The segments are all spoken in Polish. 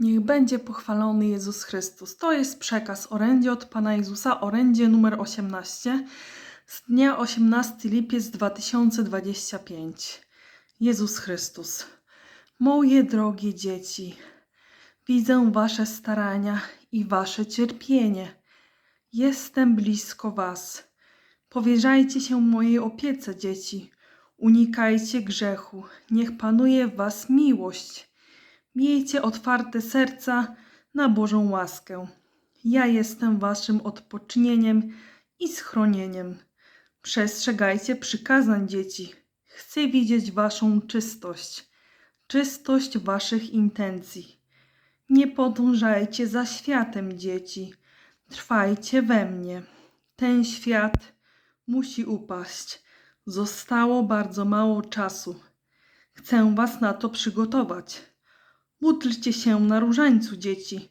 Niech będzie pochwalony Jezus Chrystus. To jest przekaz orędzie od Pana Jezusa, orędzie numer 18 z dnia 18 lipiec 2025. Jezus Chrystus. Moje drogie dzieci, widzę Wasze starania i Wasze cierpienie. Jestem blisko Was. Powierzajcie się mojej opiece, dzieci. Unikajcie grzechu. Niech panuje w Was miłość. Miejcie otwarte serca na Bożą łaskę. Ja jestem Waszym odpocznieniem i schronieniem. Przestrzegajcie przykazań, dzieci. Chcę widzieć Waszą czystość, czystość Waszych intencji. Nie podążajcie za światem, dzieci. Trwajcie we mnie. Ten świat musi upaść. Zostało bardzo mało czasu. Chcę Was na to przygotować. Módlcie się na różańcu, dzieci.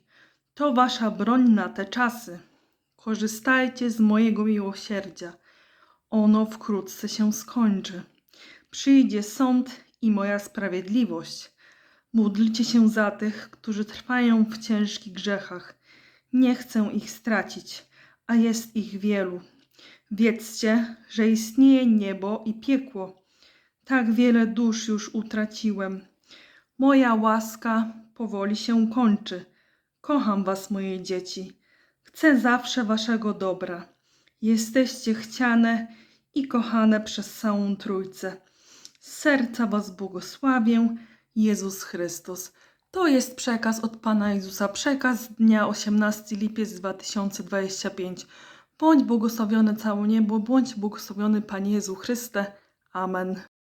To wasza broń na te czasy. Korzystajcie z mojego miłosierdzia. Ono wkrótce się skończy. Przyjdzie sąd i moja sprawiedliwość. Módlcie się za tych, którzy trwają w ciężkich grzechach. Nie chcę ich stracić, a jest ich wielu. Wiedzcie, że istnieje niebo i piekło. Tak wiele dusz już utraciłem. Moja łaska powoli się kończy. Kocham was, moje dzieci. Chcę zawsze waszego dobra. Jesteście chciane i kochane przez całą Trójcę. Z serca was błogosławię, Jezus Chrystus. To jest przekaz od Pana Jezusa, przekaz z dnia 18 lipiec 2025. Bądź błogosławione całe niebo, bądź błogosławiony Panie Jezu Chryste. Amen.